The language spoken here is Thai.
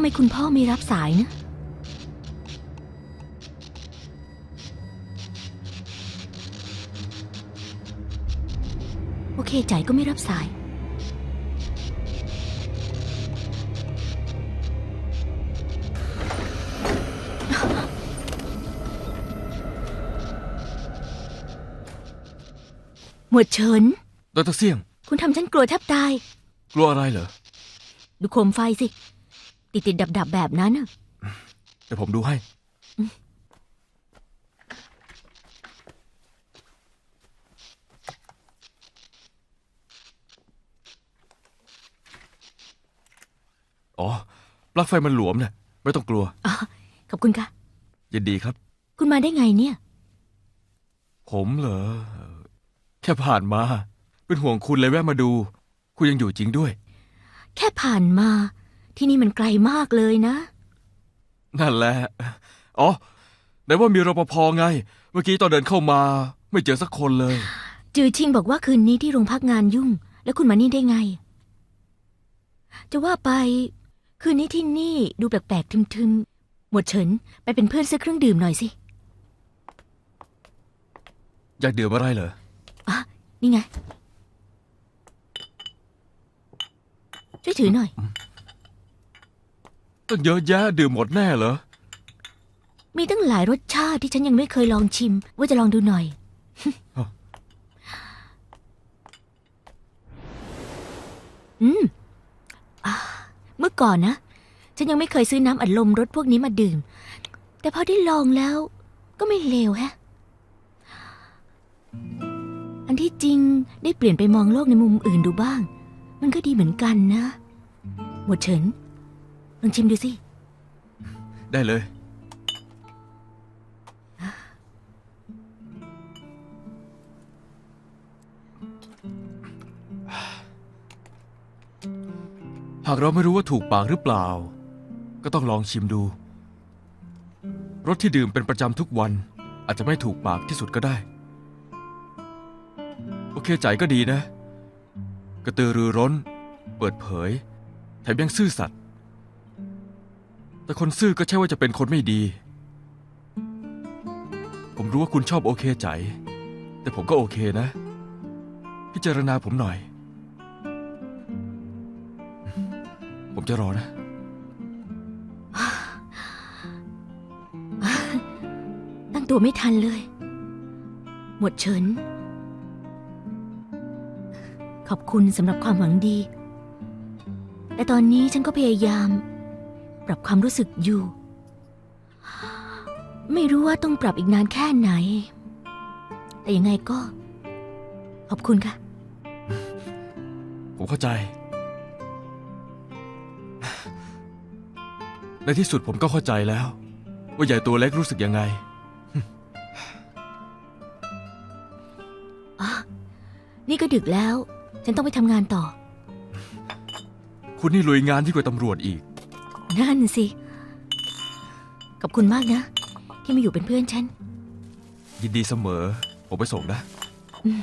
ไมคุณพ่อไม่รับสายนะ โอเคจ่ายก็ไม่รับสาย หมวดเฉิน ดรเสี่ยง คุณทำฉันกลัวแทบตาย กลัวอะไรเหรอ ดูโคมไฟสิ ติดติดดับดับๆแบบนั้นน่ะเดี๋ยวผมดูให้ อ๋อ ปลั๊กไฟมันหลวมเนี่ยไม่ต้องกลัว อ๋อขอบคุณค่ะ ยินดีครับ คุณมาได้ไงเนี่ย ผมเหรอ แค่ผ่านมา เป็นห่วงคุณเลยแวะมาดู คุณยังอยู่จริงด้วย แค่ผ่านมา ที่นี่มันไกลมากเลยนะ นั่นแหละ อ๋อไหนว่ามีรปภไง เมื่อกี้ตอนเดินเข้ามา ไม่เจอสักคนเลย จือชิงบอกว่าคืนนี้ที่โรงพักงานยุ่ง แล้วคุณมานี่ได้ไง จะว่าไป คืนนี้ที่นี่ดูแปลกๆทึมๆ หมวดเฉินไปเป็นเพื่อนซื้อเครื่องดื่มหน่อยสิอยากดื่มอะไรเหรออะนี่ไง ช่วยถือหน่อย ตั้งเยอะแยะดื่มหมดแน่เหรอ มีตั้งหลายรสชาติที่ฉันยังไม่เคยลองชิม ว่าจะลองดูหน่อย อืมอ่าเมื่อก่อนนะ ฉันยังไม่เคยซื้อน้ำอัดลมรสพวกนี้มาดื่ม แต่พอได้ลองแล้ว ก็ไม่เลวแฮะ อันที่จริงได้เปลี่ยนไปมองโลกในมุมอื่นดูบ้าง มันก็ดีเหมือนกันนะ หมวดเฉิน ลองชิมดูสิ ได้เลย หากเราไม่รู้ว่าถูกปากหรือเปล่า ก็ต้องลองชิมดู รสที่ดื่มเป็นประจำทุกวันอาจจะไม่ถูกปากที่สุดก็ได้ โอเคใจก็ดีนะ กระตือรือร้น เปิดเผย แถมยังซื่อสัตย์ แต่คนซื่อก็ใช่ว่าจะเป็นคนไม่ดี ผมรู้ว่าคุณชอบโอเคใจ แต่ผมก็โอเคนะ พิจารณาผมหน่อย ผมจะรอนะ ตั้งตัวไม่ทันเลย หมวดเฉิน ขอบคุณสำหรับความหวังดี แต่ตอนนี้ฉันก็พยายาม รับความรู้สึกอยู่ ไม่รู้ว่าต้องปรับอีกนานแค่ไหน แต่ยังไงก็ ขอบคุณค่ะ ผมเข้าใจ ในที่สุดผมก็เข้าใจแล้ว ว่าใหญ่ตัวเล็กรู้สึกยังไงนี่ก็ดึกแล้ว ฉันต้องไปทำงานต่อ คุณนี่ลุยงานที่งกว่าตำรวจอีก นั่นสิ ขอบคุณมากนะ ที่มาอยู่เป็นเพื่อนฉัน ยินดีเสมอ ผมไปส่งนะ อืม